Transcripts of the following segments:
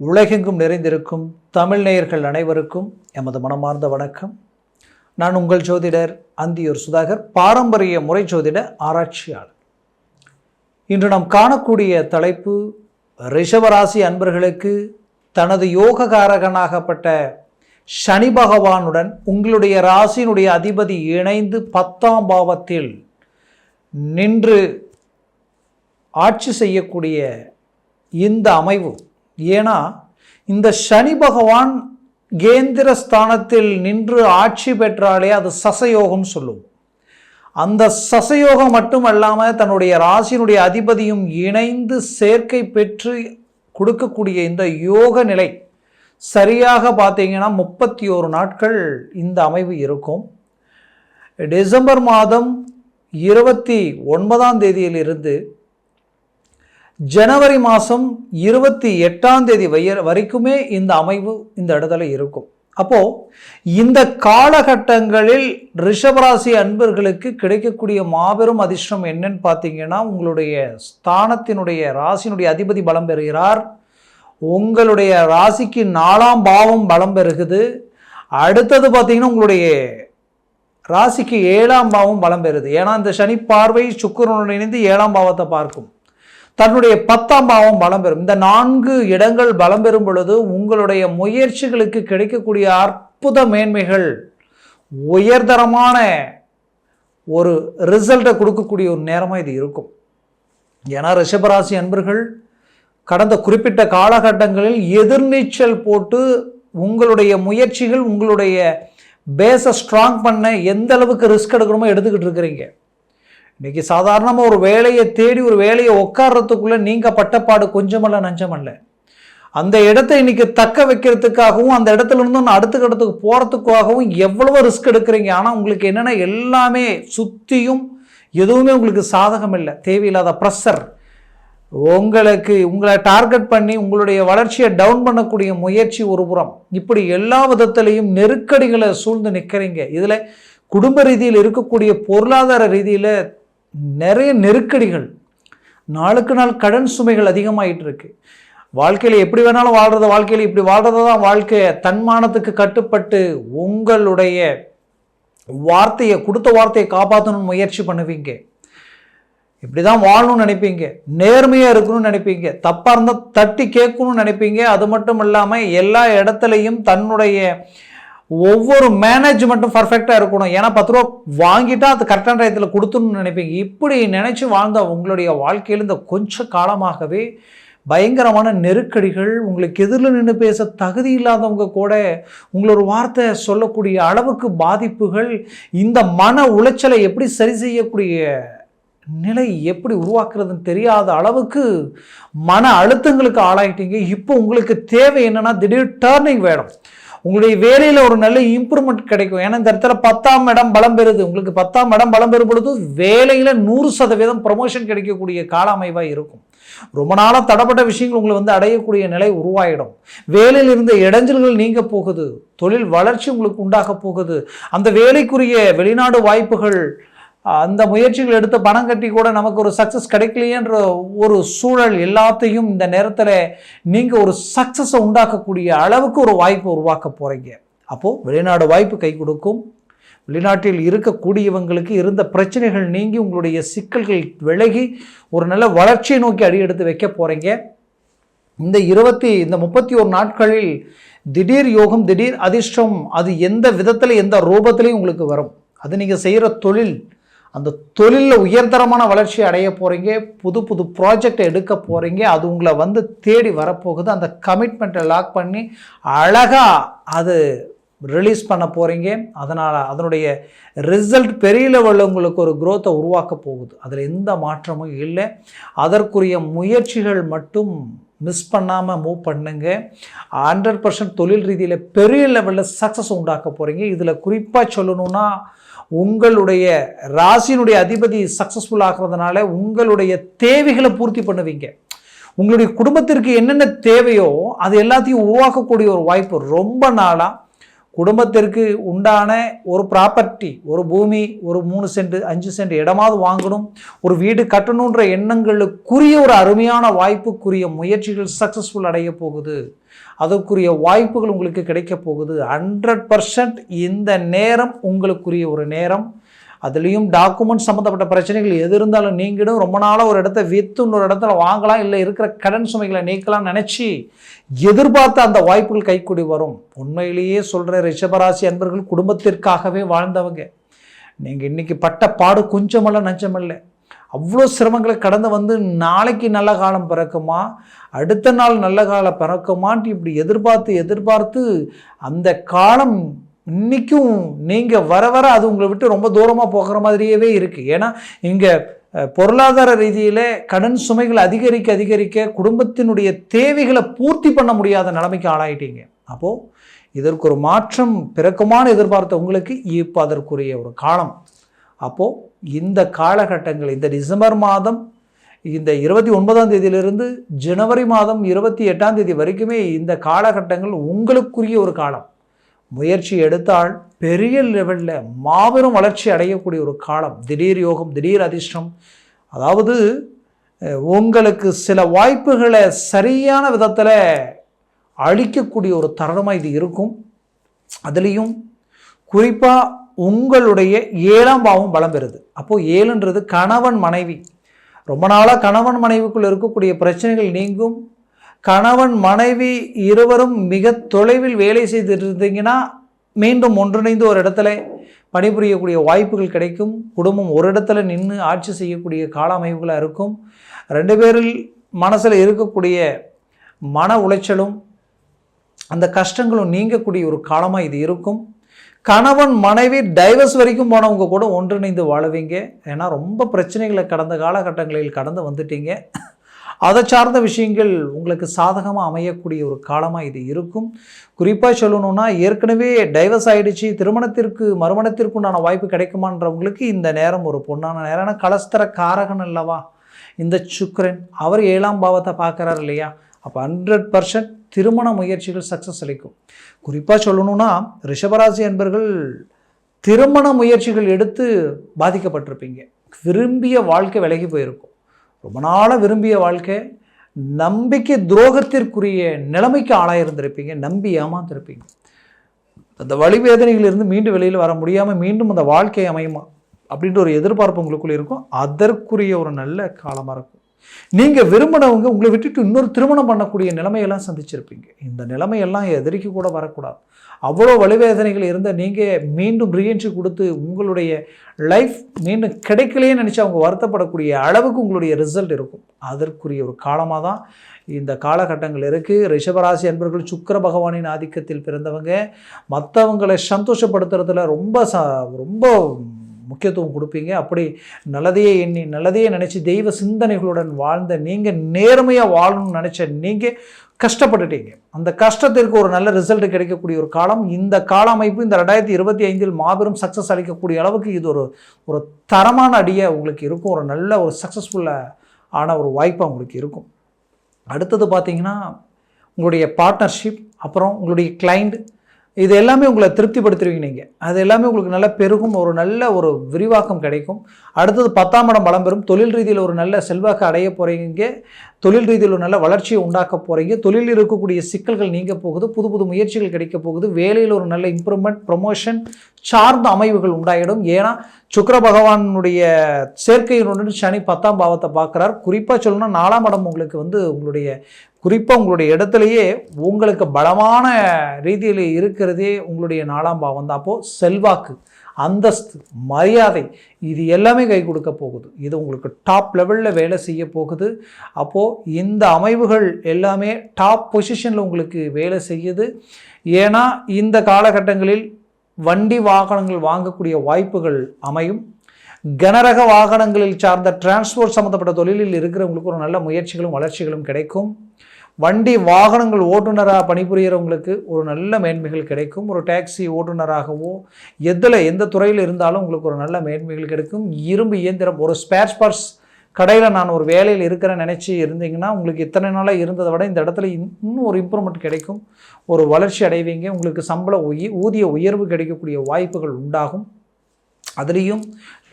உலகெங்கும் நிறைந்திருக்கும் தமிழ் நேயர்கள் அனைவருக்கும் எமது மனமார்ந்த வணக்கம். நான் உங்கள் ஜோதிடர் அந்தியூர் சுதாகர் பாரம்பரிய முறை ஜோதிட ஆராய்ச்சியாளர். இன்று நாம் காணக்கூடிய தலைப்பு ரிஷவராசி அன்பர்களுக்கு தனது யோககாரகனாகப்பட்ட சனி பகவானுடன் உங்களுடைய ராசியினுடைய அதிபதி இணைந்து பத்தாம் பாவத்தில் நின்று ஆட்சி செய்யக்கூடிய இந்த அமைவு ஏன்னா இந்த சனி பகவான் கேந்திர ஸ்தானத்தில் நின்று ஆட்சி பெற்றாலே அது சசயோகம் சொல்லுவோம். அந்த சசயோகம் மட்டும் அல்லாமல் தன்னுடைய ராசியினுடைய அதிபதியும் இணைந்து சேர்க்கை பெற்று கொடுக்கக்கூடிய இந்த யோக நிலை சரியாக பார்த்தீங்கன்னா முப்பத்தி ஓரு நாட்கள் இந்த அமைவு இருக்கும். டிசம்பர் மாதம் இருபத்தி ஒன்பதாம் தேதியிலிருந்து ஜனவரி மாதம் இருபத்தி எட்டாம் தேதி வய வரைக்குமே இந்த அமைவு இந்த இடத்துல இருக்கும். அப்போ இந்த காலகட்டங்களில் ரிஷபராசி அன்பர்களுக்கு கிடைக்கக்கூடிய மாபெரும் அதிர்ஷ்டம் என்னன்னு பார்த்தீங்கன்னா உங்களுடைய ஸ்தானத்தினுடைய ராசியினுடைய அதிபதி பலம் பெறுகிறார். உங்களுடைய ராசிக்கு நாலாம் பாவம் பலம் பெறுகுது. அடுத்தது பார்த்தீங்கன்னா உங்களுடைய ராசிக்கு ஏழாம் பாவம் பலம் பெறுது. ஏன்னா இந்த சனி பார்வை சுக்கரனுடன் இணைந்து ஏழாம் பாவத்தை பார்க்கும். தன்னுடைய பத்தாம் பாவம் பலம் பெறும். இந்த நான்கு இடங்கள் பலம் பெறும் பொழுது உங்களுடைய முயற்சிகளுக்கு கிடைக்கக்கூடிய அற்புத மேன்மைகள் உயர்தரமான ஒரு ரிசல்ட்டை கொடுக்கக்கூடிய ஒரு நேரமாக இது இருக்கும். ஏன்னா ரிஷபராசி அன்பர்கள் கடந்த குறிப்பிட்ட காலகட்டங்களில் எதிர்நீச்சல் போட்டு உங்களுடைய முயற்சிகள் உங்களுடைய பேஸை ஸ்ட்ராங் பண்ண எந்த அளவுக்கு ரிஸ்க் எடுக்கணுமோ எடுத்துக்கிட்டு இருக்கிறீங்க. இன்னைக்கு சாதாரணமாக ஒரு வேலையை தேடி ஒரு வேலையை உட்கார்றதுக்குள்ளே நீங்கள் பட்டப்பாடு கொஞ்சமல்ல நஞ்சமல்ல. அந்த இடத்த இன்னைக்கு தக்க வைக்கிறதுக்காகவும் அந்த இடத்துல இருந்து ஒன்று அடுத்த இடத்துக்கு போகிறதுக்காகவும் எவ்வளவோ ரிஸ்க் எடுக்கிறீங்க. ஆனால் உங்களுக்கு என்னென்னா எல்லாமே சுற்றியும் எதுவுமே உங்களுக்கு சாதகம் இல்லை. தேவையில்லாத ப்ரெஷர் உங்களுக்கு உங்களை டார்கெட் பண்ணி உங்களுடைய வளர்ச்சியை டவுன் பண்ணக்கூடிய முயற்சி ஒரு புறம். இப்படி எல்லா விதத்திலையும் நெருக்கடிகளை சூழ்ந்து நிற்கிறீங்க இதில் குடும்ப ரீதியில் இருக்கக்கூடிய பொருளாதார ரீதியில் நிறைய நெருக்கடிகள். நாளுக்கு நாள் கடன் சுமைகள் அதிகமாகிட்டு இருக்கு வாழ்க்கையில் எப்படி வேணாலும் வாழ்கிறது வாழ்க்கையில் இப்படி வாழ்கிறது தான் வாழ்க்கையை தன்மானத்துக்கு கட்டுப்பட்டு உங்களுடைய வார்த்தையை கொடுத்த வார்த்தையை காப்பாற்றணும்னு முயற்சி பண்ணுவீங்க. இப்படி தான் வாழணும்னு நினைப்பீங்க. நேர்மையாக இருக்கணும்னு நினைப்பீங்க. தப்பாக இருந்தால் தட்டி கேட்கணும்னு நினைப்பீங்க. அது மட்டும் இல்லாமல் எல்லா இடத்துலையும் தன்னுடைய ஒவ்வொரு மேனேஜ்மெண்ட்டும் பர்ஃபெக்டாக இருக்கணும். ஏன்னா பத்து ரூபா வாங்கிட்டா அது கரெக்டான டயத்தில் கொடுத்துணும்னு நினைப்பீங்க. இப்படி நினச்சி வாழ்ந்த உங்களுடைய வாழ்க்கையில் இந்த கொஞ்ச காலமாகவே பயங்கரமான நெருக்கடிகள் உங்களுக்கு எதிரில் நின்று பேச தகுதி இல்லாதவங்க கூட உங்களோட வார்த்தை சொல்லக்கூடிய அளவுக்கு பாதிப்புகள் இந்த மன உளைச்சலை எப்படி சரி செய்யக்கூடிய நிலை எப்படி உருவாக்குறதுன்னு தெரியாத அளவுக்கு மன அழுத்தங்களுக்கு ஆளாயிட்டீங்க. இப்போ உங்களுக்கு தேவை என்னென்னா திடீர் டேர்னிங் வேணும். உங்களுடைய வேலையில் ஒரு நல்ல இம்ப்ரூவ்மெண்ட் கிடைக்கும். ஏன்னா இந்த இடத்துல பத்தாம் இடம் பலம் பெறுது. உங்களுக்கு பத்தாம் இடம் பலம் பெறும் பொழுது வேலையில் நூறு சதவீதம் ப்ரொமோஷன் கிடைக்கக்கூடிய கால அமைவாக இருக்கும். ரொம்ப நாளாக தடப்பட்ட விஷயங்கள் உங்களை வந்து அடையக்கூடிய நிலை உருவாயிடும். வேலையில் இருந்த இடைஞ்சல்கள் நீங்க போகுது. தொழில் வளர்ச்சி உங்களுக்கு உண்டாக போகுது. அந்த வேலைக்குரிய வெளிநாடு வாய்ப்புகள் அந்த முயற்சிகள் எடுத்து பணம் கட்டி கூட நமக்கு ஒரு சக்ஸஸ் கிடைக்கலையன்ற ஒரு சூழல் எல்லாத்தையும் இந்த நேரத்தில் நீங்கள் ஒரு சக்ஸஸை உண்டாக்கக்கூடிய அளவுக்கு ஒரு வாய்ப்பு உருவாக்க போகிறீங்க அப்போது வெளிநாடு வாய்ப்பு கை கொடுக்கும். வெளிநாட்டில் இருக்கக்கூடியவங்களுக்கு இருந்த பிரச்சனைகள் நீங்கி உங்களுடைய சிக்கல்கள் விலகி ஒரு நல்ல வளர்ச்சியை நோக்கி அடி எடுத்து வைக்க போகிறீங்க இந்த இருபத்தி இந்த முப்பத்தி ஒரு நாட்களில் திடீர் யோகம் திடீர் அதிர்ஷ்டம் அது எந்த விதத்தில் எந்த ரூபத்திலையும் உங்களுக்கு வரும். அது நீங்கள் செய்கிற தொழில் அந்த தொழிலில் உயர்தரமான வளர்ச்சி அடைய போகிறீங்க புது புது ப்ராஜெக்டை எடுக்க போகிறீங்க அது உங்களை வந்து தேடி வரப்போகுது. அந்த கமிட்மெண்ட்டை லாக் பண்ணி அழகாக அது ரிலீஸ் பண்ண போகிறீங்க அதனால் அதனுடைய ரிசல்ட் பெரிய லெவலில் உங்களுக்கு ஒரு குரோத்தை உருவாக்க போகுது. அதில் எந்த மாற்றமும் இல்லை. அதற்குரிய முயற்சிகள் மட்டும் மிஸ் பண்ணாமல் மூவ் பண்ணுங்க. ஹண்ட்ரட் பர்சன்ட் தொழில் ரீதியில் பெரிய லெவலில் சக்ஸஸ் உண்டாக்க போகிறீங்க இதில் குறிப்பாக சொல்லணுன்னா உங்களுடைய ராசியினுடைய அதிபதி சக்ஸஸ்ஃபுல் ஆகிறதுனால உங்களுடைய தேவைகளை பூர்த்தி பண்ணுவீங்க. உங்களுடைய குடும்பத்திற்கு என்னென்ன தேவையோ அது எல்லாத்தையும் உருவாக்கக்கூடிய ஒரு வாய்ப்பு ரொம்ப நாளாக குடும்பத்திற்கு உண்டான ஒரு ப்ராப்பர்ட்டி ஒரு பூமி ஒரு மூணு சென்ட் அஞ்சு சென்ட் இடமாவது வாங்கணும். ஒரு வீடு கட்டணுன்ற எண்ணங்களுக்குரிய ஒரு அருமையான வாய்ப்புக்குரிய முயற்சிகள் சக்ஸஸ்ஃபுல் அடைய போகுது. அதற்குரிய வாய்ப்புகள் உங்களுக்கு கிடைக்க போகுது. ஹண்ட்ரட் பர்சன்ட் இந்த நேரம் உங்களுக்குரிய ஒரு நேரம். அதுலேயும் டாக்குமெண்ட் சம்மந்தப்பட்ட பிரச்சனைகள் எது இருந்தாலும் நீங்கிடும். ரொம்ப நாளாக ஒரு இடத்த விற்று இன்னொரு இடத்துல வாங்கலாம். இல்லை இருக்கிற கடன் சுமைகளை நீக்கலாம் நினச்சி எதிர்பார்த்த அந்த வாய்ப்புகள் கைக்கூடி வரும். உண்மையிலேயே சொல்கிற ரிஷபராசி அன்பர்கள் குடும்பத்திற்காகவே வாழ்ந்தவங்க. நீங்கள் இன்றைக்கி பட்ட பாடு கொஞ்சமல்ல நஞ்சமில்லை. அவ்வளோ சிரமங்களை கடந்து வந்து நாளைக்கு நல்ல காலம் பிறக்குமா? அடுத்த நாள் நல்ல காலம் பிறக்குமான்ட்டு இப்படி எதிர்பார்த்து எதிர்பார்த்து அந்த காலம் இன்றைக்கும் நீங்கள் வர வர அது உங்களை விட்டு ரொம்ப தூரமாக போகிற மாதிரியவே இருக்குது ஏன்னா இங்கே பொருளாதார ரீதியில் கடன் சுமைகள் அதிகரிக்க அதிகரிக்க குடும்பத்தினுடைய தேவைகளை பூர்த்தி பண்ண முடியாத நிலைமைக்கு ஆளாயிட்டீங்க. அப்போது இதற்கு ஒரு மாற்றம் பிறக்கமான எதிர்பார்த்த உங்களுக்கு இப்போ அதற்குரிய ஒரு காலம். அப்போது இந்த காலகட்டங்கள் இந்த டிசம்பர் மாதம் இந்த இருபத்தி ஒன்பதாம் தேதியிலிருந்து ஜனவரி மாதம் இருபத்தி எட்டாம் தேதி வரைக்குமே இந்த காலகட்டங்கள் உங்களுக்குரிய ஒரு காலம். முயற்சி எடுத்தால் பெரிய லெவலில் மாபெரும் வளர்ச்சி அடையக்கூடிய ஒரு காலம். திடீர் யோகம் திடீர் அதிர்ஷ்டம். அதாவது உங்களுக்கு சில வாய்ப்புகளை சரியான விதத்தில் அழிக்கக்கூடிய ஒரு தருணமாக இது இருக்கும். அதுலேயும் குறிப்பாக உங்களுடைய ஏழாம் பாவம் பலம் பெறுது. அப்போது ஏழுன்றது கணவன் மனைவி. ரொம்ப நாளாக கணவன் மனைவிக்குள் இருக்கக்கூடிய பிரச்சனைகள் நீங்கும். கணவன் மனைவி இருவரும் மிக தொலைவில் வேலை செய்துட்டு இருந்தீங்கன்னா மீண்டும் ஒன்றிணைந்து ஒரு இடத்துல பணிபுரியக்கூடிய வாய்ப்புகள் கிடைக்கும். குடும்பம் ஒரு இடத்துல நின்று ஆட்சி செய்யக்கூடிய கால அமைப்புகளாக இருக்கும். ரெண்டு பேரில் மனசில் இருக்கக்கூடிய மன உளைச்சலும் அந்த கஷ்டங்களும் நீங்கக்கூடிய ஒரு காலமாக இது இருக்கும். கணவன் மனைவி டைவர்ஸ் வரைக்கும் போனவங்க கூட ஒன்றிணைந்து வாழுவீங்க. ஏன்னா ரொம்ப பிரச்சனைகளை கடந்த காலகட்டங்களில் கடந்து வந்துட்டீங்க. அதை சார்ந்த விஷயங்கள் உங்களுக்கு சாதகமாக அமையக்கூடிய ஒரு காலமாக இது இருக்கும். குறிப்பாக சொல்லணும்னா ஏற்கனவே டைவர்ஸ் ஆகிடுச்சு திருமணத்திற்கு மறுமணத்திற்கு உண்டான வாய்ப்பு கிடைக்குமான்றவங்களுக்கு இந்த நேரம் ஒரு பொண்ணான நேரம். கலஸ்தர காரகன் அல்லவா? இந்த சுக்கரன் அவர் ஏழாம் பாவத்தை பார்க்குறாரு இல்லையா? அப்போ ஹண்ட்ரட் பர்சன்ட் திருமண முயற்சிகள் சக்ஸஸ் அளிக்கும். குறிப்பாக சொல்லணும்னா ரிஷபராசி என்பர்கள் திருமண முயற்சிகள் எடுத்து பாதிக்கப்பட்டிருப்பீங்க. விரும்பிய வாழ்க்கை விலகி போயிருக்கும். ரொம்ப நாளாக விரும்பிய வாழ்க்கை. நம்பிக்கை துரோகத்திற்குரிய நிலைமைக்கு ஆளாயிருந்திருப்பீங்க நம்பி ஏமாந்துருப்பீங்க. அந்த வழிவேதனையிலிருந்து மீண்டும் வெளியில் வர முடியாமல் மீண்டும் அந்த வாழ்க்கை அமையுமா? அப்படின்ற ஒரு எதிர்பார்ப்பு உங்களுக்குள்ளே இருக்கும். அதற்குரிய ஒரு நல்ல காலமாக இருக்கும். நீங்கள் விரும்பினவங்க உங்களை விட்டுட்டு இன்னொரு திருமணம் பண்ணக்கூடிய நிலைமையெல்லாம் சந்திச்சிருப்பீங்க. இந்த நிலைமையெல்லாம் எதிரிக்கு கூட வரக்கூடாது. அவ்வளோ வழிவேதனைகள் இருந்த நீங்கள் மீண்டும் ரீஎன்ட்ரி கொடுத்து உங்களுடைய லைஃப் மீண்டும் கிடைக்கலையே நினச்சி அவங்க வருத்தப்படக்கூடிய அளவுக்கு உங்களுடைய ரிசல்ட் இருக்கும். அதற்குரிய ஒரு காலமாக தான் இந்த காலகட்டங்கள் இருக்குது ரிஷபராசி அன்பர்கள் சுக்கர பகவானின் ஆதிக்கத்தில் பிறந்தவங்க. மற்றவங்களை சந்தோஷப்படுத்துறதுல ரொம்ப ச ரொம்ப முக்கியத்துவம் கொடுப்பீங்க. அப்படி நல்லதையே எண்ணி நல்லதையே நினச்சி தெய்வ சிந்தனைகளுடன் வாழ்ந்த நீங்கள் நேர்மையாக வாழணும்னு நினச்ச நீங்கள் கஷ்டப்பட்டுட்டீங்க. அந்த கஷ்டத்திற்கு ஒரு நல்ல ரிசல்ட் கிடைக்கக்கூடிய ஒரு காலம். இந்த கால அமைப்பு இந்த ரெண்டாயிரத்தி இருபத்தி ஐந்தில் மாபெரும் சக்ஸஸ் அளிக்கக்கூடிய அளவுக்கு இது ஒரு ஒரு தரமான அடியை உங்களுக்கு இருக்கும். ஒரு நல்ல ஒரு சக்ஸஸ்ஃபுல்லாக ஆன ஒரு வாய்ப்பாக உங்களுக்கு இருக்கும். அடுத்தது பார்த்தீங்கன்னா உங்களுடைய பார்ட்னர்ஷிப் அப்புறம் உங்களுடைய கிளைண்ட் இது எல்லாமே உங்களை திருப்திப்படுத்துருவீங்க நீங்கள் அது எல்லாமே உங்களுக்கு நல்ல பெருகும் ஒரு நல்ல ஒரு விரிவாக்கம் கிடைக்கும். அடுத்தது பத்தாம் இடம் பலம் பெறும். தொழில் ரீதியில் ஒரு நல்ல செல்வாக்கு அடைய போகிறீங்க தொழில் ரீதியில் ஒரு நல்ல வளர்ச்சியை உண்டாக்க போகிறீங்க தொழிலில் இருக்கக்கூடிய சிக்கல்கள் நீங்க போகுது புது புது முயற்சிகள் கிடைக்க போகுது. வேலையில் ஒரு நல்ல இம்ப்ரூவ்மெண்ட் ப்ரொமோஷன் சார்ந்த அமைவுகள் உண்டாயிடும். ஏன்னா சுக்கர பகவானுடைய சேர்க்கையினுடன் சனி பத்தாம் பாவத்தை பார்க்குறார். குறிப்பாக சொல்லணும்னா நாலாம் இடம் உங்களுக்கு வந்து உங்களுடைய குறிப்பாக உங்களுடைய இடத்துலையே உங்களுக்கு பலமான ரீதியில் இருக்கிறதே உங்களுடைய நாலாம் பாவம் தான் அப்போது செல்வாக்கு அந்தஸ்து மரியாதை இது எல்லாமே கை கொடுக்க போகுது. இது உங்களுக்கு டாப் லெவலில் வேலை செய்ய போகுது. அப்போது இந்த அமைவுகள் எல்லாமே டாப் பொசிஷனில் உங்களுக்கு வேலை செய்யுது. ஏன்னா இந்த காலகட்டங்களில் வண்டி வாகனங்கள் வாங்கக்கூடிய வாய்ப்புகள் அமையும். கனரக வாகனங்களில் சார்ந்த டிரான்ஸ்போர்ட் சம்மந்தப்பட்ட தொழிலில் இருக்கிறவங்களுக்கு ஒரு நல்ல முயற்சிகளும் வளர்ச்சிகளும் கிடைக்கும். வண்டி வாகனங்கள் ஓட்டுநராக பணிபுரியறவங்களுக்கு ஒரு நல்ல மேன்மைகள் கிடைக்கும். ஒரு டாக்ஸி ஓட்டுநராகவோ எதில் எந்த துறையில் இருந்தாலும் உங்களுக்கு ஒரு நல்ல மேன்மைகள் கிடைக்கும். இரும்பு இயந்திரம் ஒரு ஸ்பேர் பார்ட்ஸ் கடையில் நான் ஒரு வேலையில் இருக்கிறேன்னு நினச்சி இருந்தீங்கன்னா உங்களுக்கு இத்தனை நாளாக இருந்ததை விட இந்த இடத்துல இன்னும் ஒரு இம்ப்ரூவ்மெண்ட் கிடைக்கும். ஒரு வளர்ச்சி அடைவீங்க. உங்களுக்கு சம்பள உய ஊதிய உயர்வு கிடைக்கக்கூடிய வாய்ப்புகள் உண்டாகும். அதுலேயும்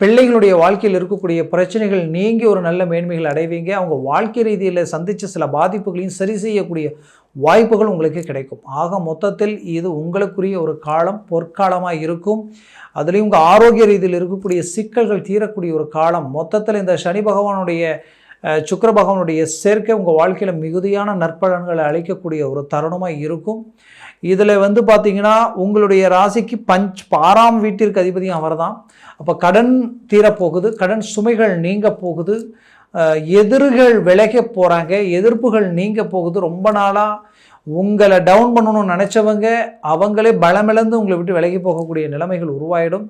பிள்ளைகளுடைய வாழ்க்கையில் இருக்கக்கூடிய பிரச்சனைகள் நீங்கி ஒரு நல்ல மேன்மைகள் அடைவீங்க. அவங்க வாழ்க்கை ரீதியில் சந்தித்த சில பாதிப்புகளையும் சரி செய்யக்கூடிய வாய்ப்புகள் உங்களுக்கு கிடைக்கும். ஆக மொத்தத்தில் இது உங்களுக்குரிய ஒரு காலம் பொற்காலமாக இருக்கும். அதுலேயும் உங்கள் ஆரோக்கிய ரீதியில் இருக்கக்கூடிய சிக்கல்கள் தீரக்கூடிய ஒரு காலம். மொத்தத்தில் இந்த சனி பகவானுடைய சுக்கர பகவானுடைய சேர்க்கை உங்கள் வாழ்க்கையில் மிகுதியான நற்பலன்களை அளிக்கக்கூடிய ஒரு தருணமாக இருக்கும். இதில் வந்து பார்த்தீங்கன்னா உங்களுடைய ராசிக்கு பஞ்ச் பாராம் வீட்டிற்கு அதிபதியும் அவர்தான். அப்போ கடன் தீரப்போகுது கடன் சுமைகள் நீங்க போகுது. எதிர்கள் விலக போகிறாங்க எதிர்ப்புகள் நீங்க போகுது. ரொம்ப நாளாக உங்களை டவுன் பண்ணணும்னு நினச்சவங்க அவங்களே பலமிழந்து உங்களை விட்டு விலகி போகக்கூடிய நிலைமைகள் உருவாயிடும்.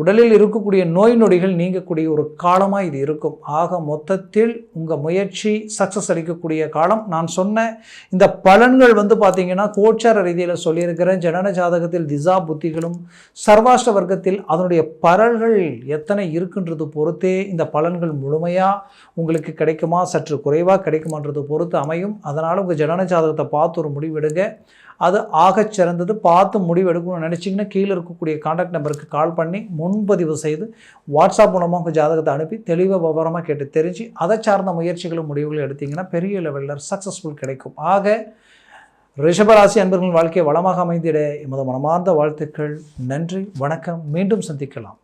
உடலில் இருக்கக்கூடிய நோய் நொடிகள் நீங்கக்கூடிய ஒரு காலமாக இது இருக்கும். ஆக மொத்தத்தில் உங்கள் முயற்சி சக்ஸஸ் அளிக்கக்கூடிய காலம். நான் சொன்ன இந்த பலன்கள் வந்து பார்த்திங்கன்னா கோச்சார ரீதியில் சொல்லியிருக்கிறேன். ஜனன ஜாதகத்தில் திசா புத்திகளும் சர்வாஷ்ட வர்க்கத்தில் அதனுடைய பலன்கள் எத்தனை இருக்குன்றது பொறுத்தே இந்த பலன்கள் முழுமையாக உங்களுக்கு கிடைக்குமா? சற்று குறைவாக கிடைக்குமான்றது பொறுத்து அமையும். அதனால் உங்கள் ஜனன ஜாதகத்தை பார்த்து ஒரு முடிவெடுங்க. அது ஆகச் சிறந்தது. பார்த்து முடிவு எடுக்கணும்னு நினச்சிங்கன்னா கீழே இருக்கக்கூடிய காண்டாக்ட் நம்பருக்கு கால் பண்ணி முன்பதிவு செய்து வாட்ஸ்அப் மூலமாக உங்கள் ஜாதகத்தை அனுப்பி தெளிவாக விவரமாக கேட்டு தெரிஞ்சு அதை சார்ந்த முயற்சிகளும் முடிவுகளும் எடுத்தீங்கன்னா பெரிய லெவலில் சக்ஸஸ்ஃபுல் கிடைக்கும். ஆக ரிஷபராசி அன்பர்களின் வாழ்க்கையை வளமாக அமைந்திட எமது மனமார்ந்த வாழ்த்துக்கள். நன்றி வணக்கம். மீண்டும் சந்திக்கலாம்.